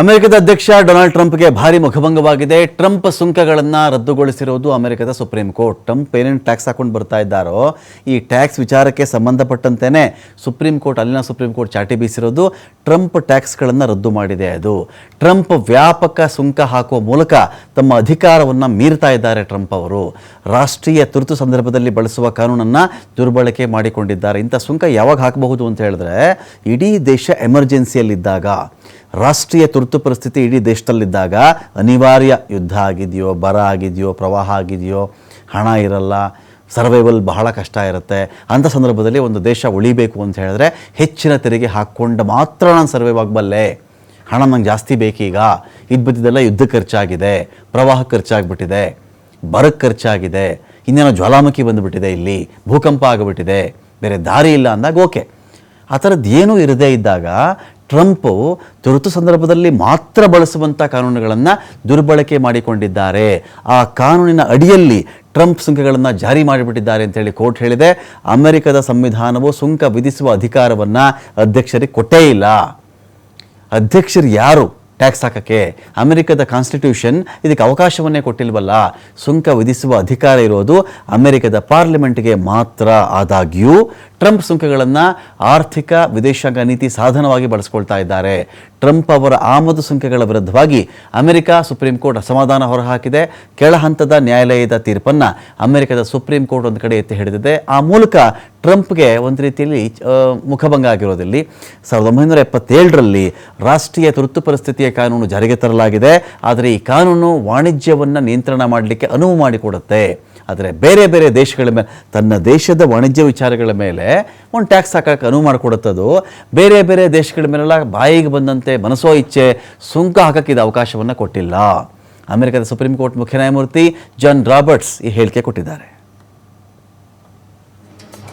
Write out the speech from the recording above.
ಅಮೆರಿಕದ ಅಧ್ಯಕ್ಷ ಡೊನಾಲ್ಡ್ ಟ್ರಂಪ್ಗೆ ಭಾರಿ ಮುಖಭಂಗವಾಗಿದೆ. ಟ್ರಂಪ್ ಸುಂಕಗಳನ್ನು ರದ್ದುಗೊಳಿಸಿರುವುದು ಅಮೆರಿಕದ ಸುಪ್ರೀಂ ಕೋರ್ಟ್. ಟ್ರಂಪ್ ಏನೇನು ಟ್ಯಾಕ್ಸ್ ಹಾಕೊಂಡು ಬರ್ತಾ ಇದ್ದಾರೋ ಈ ಟ್ಯಾಕ್ಸ್ ವಿಚಾರಕ್ಕೆ ಸಂಬಂಧಪಟ್ಟಂತೆಯೇ ಸುಪ್ರೀಂ ಕೋರ್ಟ್, ಅಲ್ಲಿನ ಸುಪ್ರೀಂ ಕೋರ್ಟ್ ಚಾಟಿ ಬೀಸಿರೋದು ಟ್ರಂಪ್ ಟ್ಯಾಕ್ಸ್ಗಳನ್ನು ರದ್ದು ಮಾಡಿದೆ ಅದು. ಟ್ರಂಪ್ ವ್ಯಾಪಕ ಸುಂಕ ಹಾಕುವ ಮೂಲಕ ತಮ್ಮ ಅಧಿಕಾರವನ್ನು ಮೀರ್ತಾ ಇದ್ದಾರೆ ಟ್ರಂಪ್ ಅವರು. ರಾಷ್ಟ್ರೀಯ ತುರ್ತು ಸಂದರ್ಭದಲ್ಲಿ ಬಳಸುವ ಕಾನೂನನ್ನು ದುರ್ಬಳಕೆ ಮಾಡಿಕೊಂಡಿದ್ದಾರೆ. ಇಂಥ ಸುಂಕ ಯಾವಾಗ ಹಾಕಬಹುದು ಅಂತ ಹೇಳಿದ್ರೆ ಇಡೀ ದೇಶ ಎಮರ್ಜೆನ್ಸಿಯಲ್ಲಿದ್ದಾಗ ರಾಷ್ಟ್ರೀಯ ತುರ್ತು ಪರಿಸ್ಥಿತಿ ಇಡೀ ದೇಶದಲ್ಲಿದ್ದಾಗ ಅನಿವಾರ್ಯ ಯುದ್ಧ ಆಗಿದೆಯೋ, ಬರ ಆಗಿದೆಯೋ, ಪ್ರವಾಹ ಆಗಿದೆಯೋ, ಹಣ ಇರಲ್ಲ ಸರ್ವೈವಲ್ ಬಹಳ ಕಷ್ಟ ಇರುತ್ತೆ. ಅಂಥ ಸಂದರ್ಭದಲ್ಲಿ ಒಂದು ದೇಶ ಉಳಿಬೇಕು ಅಂತ ಹೇಳಿದ್ರೆ ಹೆಚ್ಚಿನ ತೆರಿಗೆ ಹಾಕ್ಕೊಂಡು ಮಾತ್ರ ನಾನು ಸರ್ವೈವ್ ಆಗಬಲ್ಲೆ. ಹಣ ನಂಗೆ ಜಾಸ್ತಿ ಬೇಕೀಗ. ಇದು ಬಿದ್ದಿದ್ದೆಲ್ಲ ಯುದ್ಧ ಖರ್ಚಾಗಿದೆ. ಪ್ರವಾಹ ಖರ್ಚಾಗ್ಬಿಟ್ಟಿದೆ. ಬರಕ್ಕೆ ಖರ್ಚಾಗಿದೆ. ಇನ್ನೇನೋ ಜ್ವಾಲಾಮುಖಿ ಬಂದುಬಿಟ್ಟಿದೆ ಇಲ್ಲಿ. ಭೂಕಂಪ ಆಗಿಬಿಟ್ಟಿದೆ. ಬೇರೆ ದಾರಿ ಇಲ್ಲ ಅಂದಾಗ ಓಕೆ. ಆ ಥರದ್ದು ಏನೂ ಇರದೇ ಇದ್ದಾಗ ಟ್ರಂಪು ತುರ್ತು ಸಂದರ್ಭದಲ್ಲಿ ಮಾತ್ರ ಬಳಸುವಂಥ ಕಾನೂನುಗಳನ್ನು ದುರ್ಬಳಕೆ ಮಾಡಿಕೊಂಡಿದ್ದಾರೆ. ಆ ಕಾನೂನಿನ ಅಡಿಯಲ್ಲಿ ಟ್ರಂಪ್ ಸುಂಕಗಳನ್ನು ಜಾರಿ ಮಾಡಿಬಿಟ್ಟಿದ್ದಾರೆ ಅಂತೇಳಿ ಕೋರ್ಟ್ ಹೇಳಿದೆ. ಅಮೆರಿಕದ ಸಂವಿಧಾನವು ಸುಂಕ ವಿಧಿಸುವ ಅಧಿಕಾರವನ್ನು ಅಧ್ಯಕ್ಷರಿಗೆ ಕೊಟ್ಟೇ ಇಲ್ಲ. ಅಧ್ಯಕ್ಷರು ಯಾರು? ಟ್ಯಾಕ್ಸ್ ಹಾಕೋಕ್ಕೆ ಅಮೆರಿಕದ ಕಾನ್ಸ್ಟಿಟ್ಯೂಷನ್ ಇದಕ್ಕೆ ಅವಕಾಶವನ್ನೇ ಕೊಟ್ಟಿಲ್ವಲ್ಲ? ಸುಂಕ ವಿಧಿಸುವ ಅಧಿಕಾರ ಇರೋದು ಅಮೆರಿಕದ ಪಾರ್ಲಿಮೆಂಟ್ಗೆ ಮಾತ್ರ ಆದಾಗ್ಯೂ ಟ್ರಂಪ್ ಸುಂಕಗಳನ್ನು ಆರ್ಥಿಕ ವಿದೇಶಾಂಗ ನೀತಿ ಸಾಧನವಾಗಿ ಬಳಸ್ಕೊಳ್ತಾ ಇದ್ದಾರೆ. ಟ್ರಂಪ್ ಅವರ ಆಮದು ಸುಂಕಗಳ ವಿರುದ್ಧವಾಗಿ ಅಮೆರಿಕ ಸುಪ್ರೀಂ ಕೋರ್ಟ್ ಅಸಮಾಧಾನ ಹೊರಹಾಕಿದೆ. ಕೆಳ ಹಂತದ ನ್ಯಾಯಾಲಯದ ತೀರ್ಪನ್ನು ಅಮೆರಿಕದ ಸುಪ್ರೀಂ ಕೋರ್ಟ್ ಒಂದು ಕಡೆ ಎತ್ತಿ ಹಿಡಿದಿದೆ. ಆ ಮೂಲಕ ಟ್ರಂಪ್ಗೆ ಒಂದು ರೀತಿಯಲ್ಲಿ ಮುಖಭಂಗ ಆಗಿರೋದಲ್ಲಿ ಸಾವಿರದ ಒಂಬೈನೂರ ಎಪ್ಪತ್ತೇಳರಲ್ಲಿ ರಾಷ್ಟ್ರೀಯ ತುರ್ತು ಪರಿಸ್ಥಿತಿಯ ಕಾನೂನು ಜಾರಿಗೆ ತರಲಾಗಿದೆ. ಆದರೆ ಈ ಕಾನೂನು ವಾಣಿಜ್ಯವನ್ನು ನಿಯಂತ್ರಣ ಮಾಡಲಿಕ್ಕೆ ಅನುವು ಮಾಡಿಕೊಡುತ್ತೆ. ಆದರೆ ಬೇರೆ ಬೇರೆ ದೇಶಗಳ ಮೇಲೆ ತನ್ನ ದೇಶದ ವಾಣಿಜ್ಯ ವಿಚಾರಗಳ ಮೇಲೆ ಒಂದು ಟ್ಯಾಕ್ಸ್ ಹಾಕಕ್ಕೆ ಅನುವು ಮಾಡಿಕೊಡುತ್ತದು. ಬೇರೆ ಬೇರೆ ದೇಶಗಳ ಮೇಲೆಲ್ಲ ಬಾಯಿಗೆ ಬಂದಂತೆ ಮನಸೋ ಇಚ್ಛೆ, ಸುಂಕ ಹಾಕಕ್ಕೆ ಇದು ಅವಕಾಶವನ್ನು ಕೊಟ್ಟಿಲ್ಲ. ಅಮೆರಿಕದ ಸುಪ್ರೀಂ ಕೋರ್ಟ್ ಮುಖ್ಯ ನ್ಯಾಯಮೂರ್ತಿ ಜಾನ್ ರಾಬರ್ಟ್ಸ್ ಈ ಹೇಳಿಕೆ ಕೊಟ್ಟಿದ್ದಾರೆ.